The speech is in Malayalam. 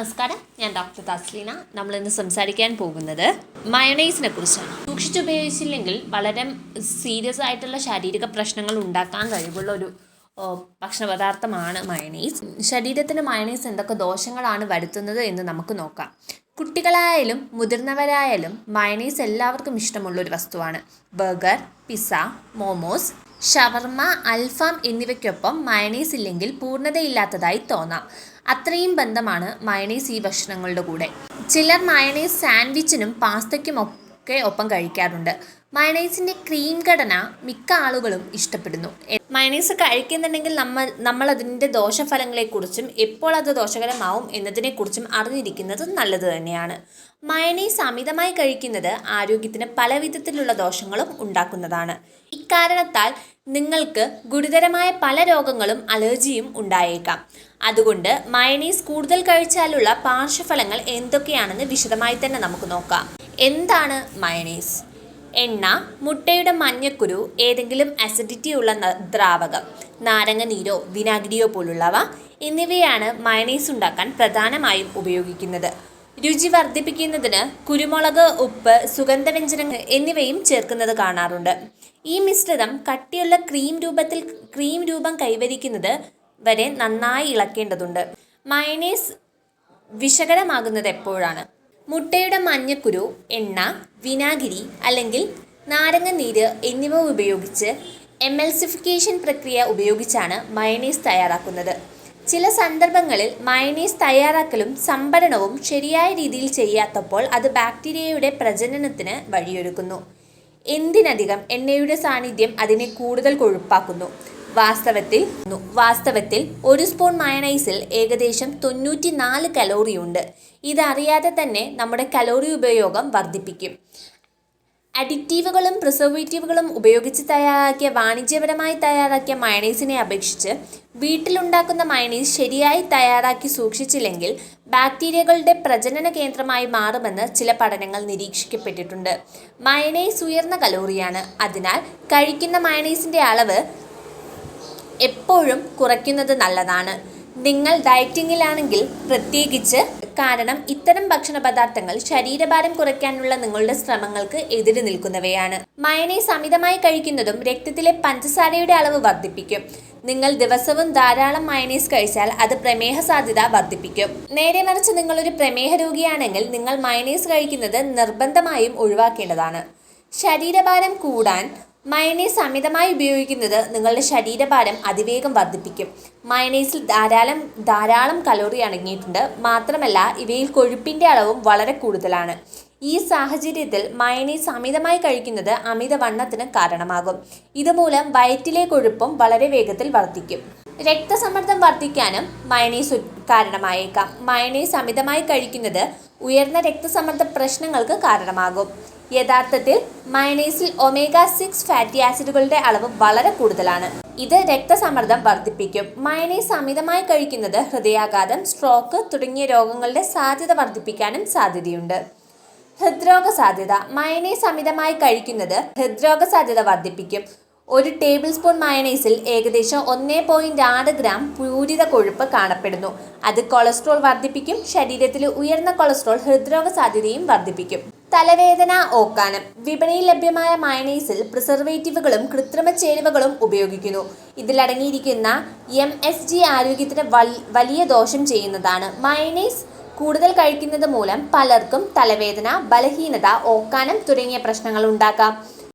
നമസ്കാരം. ഞാൻ ഡോക്ടർ തസ്ലീന. നമ്മൾ ഇന്ന് സംസാരിക്കാൻ പോകുന്നത് മയണൈസിനെ കുറിച്ചാണ്. സൂക്ഷിച്ചുപയോഗിച്ചില്ലെങ്കിൽ വളരെ സീരിയസ് ആയിട്ടുള്ള ശാരീരിക പ്രശ്നങ്ങൾ ഉണ്ടാക്കാൻ കഴിവുള്ള ഒരു ഭക്ഷണപദാർത്ഥമാണ് മയണൈസ്. ശരീരത്തിന് മയണൈസ് എന്തൊക്കെ ദോഷങ്ങളാണ് വരുത്തുന്നത് എന്ന് നമുക്ക് നോക്കാം. കുട്ടികളായാലും മുതിർന്നവരായാലും മയണീസ് എല്ലാവർക്കും ഇഷ്ടമുള്ള ഒരു വസ്തുവാണ്. Burger pizza momos shawarma alfaham എന്നിവയ്ക്കൊപ്പം മയണീസ് ഇല്ലെങ്കിൽ പൂർണതയില്ലാത്തതായി തോന്നാം. അത്രയും ബന്ധമാണ് മയണീസ് ഈ ഭക്ഷണങ്ങളുടെ കൂടെ. ചിലർ മയണീസ് സാൻഡ്വിച്ചിനും പാസ്തയ്ക്കും ഒക്കെ ഒപ്പം കഴിക്കാറുണ്ട്. മയണൈസിന്റെ ക്രീം ഘടന മിക്ക ആളുകളും ഇഷ്ടപ്പെടുന്നു. മയണൈസ് കഴിക്കുന്നുണ്ടെങ്കിൽ നമ്മൾ നമ്മൾ അതിന്റെ ദോഷഫലങ്ങളെക്കുറിച്ചും എപ്പോൾ അത് ദോഷകരമാവും എന്നതിനെക്കുറിച്ചും അറിഞ്ഞിരിക്കുന്നത് നല്ലത് തന്നെയാണ്. മയണൈസ് അമിതമായി കഴിക്കുന്നത് ആരോഗ്യത്തിന് പല വിധത്തിലുള്ള ദോഷങ്ങളും ഉണ്ടാക്കുന്നതാണ്. ഇക്കാരണത്താൽ നിങ്ങൾക്ക് ഗുരുതരമായ പല രോഗങ്ങളും അലർജിയും ഉണ്ടായേക്കാം. അതുകൊണ്ട് മയണൈസ് കൂടുതൽ കഴിച്ചാലുള്ള പാർശ്വഫലങ്ങൾ എന്തൊക്കെയാണെന്ന് വിശദമായി തന്നെ നമുക്ക് നോക്കാം. എന്താണ് മയണൈസ്? എണ്ണ മുട്ടയുടെ മഞ്ഞക്കുരു ഏതെങ്കിലും അസിഡിറ്റി ഉള്ള ദ്രാവകം നാരങ്ങ നീരോ വിനാഗിരിയോ പോലുള്ളവ എന്നിവയാണ് മയണൈസ് ഉണ്ടാക്കാൻ പ്രധാനമായും ഉപയോഗിക്കുന്നത്. രുചി വർദ്ധിപ്പിക്കുന്നതിന് കുരുമുളക് ഉപ്പ് സുഗന്ധവ്യഞ്ജനങ്ങൾ എന്നിവയും ചേർക്കുന്നത് കാണാറുണ്ട്. ഈ മിശ്രിതം കട്ടിയുള്ള ക്രീം രൂപത്തിൽ ക്രീം രൂപം കൈവരിക്കുന്നത് വരെ നന്നായി ഇളക്കേണ്ടതുണ്ട്. മയണൈസ് വിഷകരമാകുന്നത് എപ്പോഴാണ്? മുട്ടയുടെ മഞ്ഞക്കുരു എണ്ണ വിനാഗിരി അല്ലെങ്കിൽ നാരങ്ങ നീര് എന്നിവ ഉപയോഗിച്ച് എമൽസിഫിക്കേഷൻ പ്രക്രിയ ഉപയോഗിച്ചാണ് മയണീസ് തയ്യാറാക്കുന്നത്. ചില സന്ദർഭങ്ങളിൽ മയണീസ് തയ്യാറാക്കലും സംഭരണവും ശരിയായ രീതിയിൽ ചെയ്യാത്തപ്പോൾ അത് ബാക്ടീരിയയുടെ പ്രജനനത്തിന് വഴിയൊരുക്കുന്നു. എന്തിനധികം എണ്ണയുടെ സാന്നിധ്യം അതിനെ കൂടുതൽ കൊഴുപ്പാക്കുന്നു? വാസ്തവത്തിൽ വാസ്തവത്തിൽ ഒരു സ്പൂൺ മയണൈസിൽ ഏകദേശം തൊണ്ണൂറ്റി നാല് കലോറിയുണ്ട് ഇതറിയാതെ തന്നെ നമ്മുടെ കലോറി ഉപയോഗം വർദ്ധിപ്പിക്കും. അഡിക്റ്റീവുകളും പ്രിസർവേറ്റീവുകളും ഉപയോഗിച്ച് തയ്യാറാക്കിയ വാണിജ്യപരമായി തയ്യാറാക്കിയ മയണൈസിനെ അപേക്ഷിച്ച് വീട്ടിലുണ്ടാക്കുന്ന മയണൈസ് ശരിയായി തയ്യാറാക്കി സൂക്ഷിച്ചില്ലെങ്കിൽ ബാക്ടീരിയകളുടെ പ്രജനന കേന്ദ്രമായി മാറുമെന്ന് ചില പഠനങ്ങൾ നിരീക്ഷിക്കപ്പെട്ടിട്ടുണ്ട്. മയണൈസ് ഉയർന്ന കലോറിയാണ്. അതിനാൽ കഴിക്കുന്ന മയണൈസിന്റെ അളവ് എപ്പോഴും കുറയ്ക്കുന്നത് നല്ലതാണ്. നിങ്ങൾ ഡയറ്റിങ്ങിലാണെങ്കിൽ പ്രത്യേകിച്ച് കാരണം ഇത്തരം ഭക്ഷണ പദാർത്ഥങ്ങൾ ശരീരഭാരം കുറയ്ക്കാനുള്ള നിങ്ങളുടെ ശ്രമങ്ങൾക്ക് എതിര് നിൽക്കുന്നവയാണ്. മയണൈസ് അമിതമായി കഴിക്കുന്നതും രക്തത്തിലെ പഞ്ചസാരയുടെ അളവ് വർദ്ധിപ്പിക്കും. നിങ്ങൾ ദിവസവും ധാരാളം മയണൈസ് കഴിച്ചാൽ അത് പ്രമേഹ സാധ്യത വർദ്ധിപ്പിക്കും. നേരെ മറിച്ച് നിങ്ങളൊരു പ്രമേഹ രോഗിയാണെങ്കിൽ നിങ്ങൾ മയണൈസ് കഴിക്കുന്നത് നിർബന്ധമായും ഒഴിവാക്കേണ്ടതാണ്. ശരീരഭാരം കൂടാൻ മയണൈസ് അമിതമായി ഉപയോഗിക്കുന്നത് നിങ്ങളുടെ ശരീരഭാരം അതിവേഗം വർദ്ധിപ്പിക്കും. മയണൈസിൽ ധാരാളം ധാരാളം കലോറി അടങ്ങിയിട്ടുണ്ട്. മാത്രമല്ല ഇവയിൽ കൊഴുപ്പിന്റെ അളവും വളരെ കൂടുതലാണ്. ഈ സാഹചര്യത്തിൽ മയണൈസ് അമിതമായി കഴിക്കുന്നത് അമിതവണ്ണത്തിന് കാരണമാകും. ഇതുമൂലം വയറ്റിലെ കൊഴുപ്പും വളരെ വേഗത്തിൽ വർദ്ധിക്കും. രക്തസമ്മർദ്ദം വർദ്ധിക്കാനും മയണൈസ് കാരണമായേക്കാം. മയണൈസ് അമിതമായി കഴിക്കുന്നത് ഉയർന്ന രക്തസമ്മർദ്ദ പ്രശ്നങ്ങൾക്ക് കാരണമാകും. യഥാർത്ഥത്തിൽ മയണൈസിൽ ഒമേഗ സിക്സ് ഫാറ്റി ആസിഡുകളുടെ അളവ് വളരെ കൂടുതലാണ്. ഇത് രക്തസമ്മർദ്ദം വർദ്ധിപ്പിക്കും. മയണൈസ് അമിതമായി കഴിക്കുന്നത് ഹൃദയാഘാതം സ്ട്രോക്ക് തുടങ്ങിയ രോഗങ്ങളുടെ സാധ്യത വർദ്ധിപ്പിക്കാനും സാധ്യതയുണ്ട്. ഹൃദ്രോഗ സാധ്യത. മയണൈസ് അമിതമായി കഴിക്കുന്നത് ഹൃദ്രോഗ സാധ്യത വർദ്ധിപ്പിക്കും. ഒരു ടേബിൾ സ്പൂൺ മയണൈസിൽ ഏകദേശം ഒന്നേ പോയിന്റ് ആറ് ഗ്രാം പൂരിത കൊഴുപ്പ് കാണപ്പെടുന്നു. അത് കൊളസ്ട്രോൾ വർദ്ധിപ്പിക്കും. ശരീരത്തിലെ ഉയർന്ന കൊളസ്ട്രോൾ ഹൃദ്രോഗ സാധ്യതയും വർദ്ധിപ്പിക്കും. തലവേദന ഓക്കാനം. വിപണിയിൽ ലഭ്യമായ മയണൈസിൽ പ്രിസർവേറ്റീവുകളും കൃത്രിമ ചേരുവകളും ഉപയോഗിക്കുന്നു. ഇതിലടങ്ങിയിരിക്കുന്ന എം എസ് ജി ആരോഗ്യത്തിന് വലിയ ദോഷം ചെയ്യുന്നതാണ്. മയണൈസ് കൂടുതൽ കഴിക്കുന്നത് മൂലം പലർക്കും തലവേദന ബലഹീനത ഓക്കാനം തുടങ്ങിയ പ്രശ്നങ്ങൾ ഉണ്ടാക്കാം.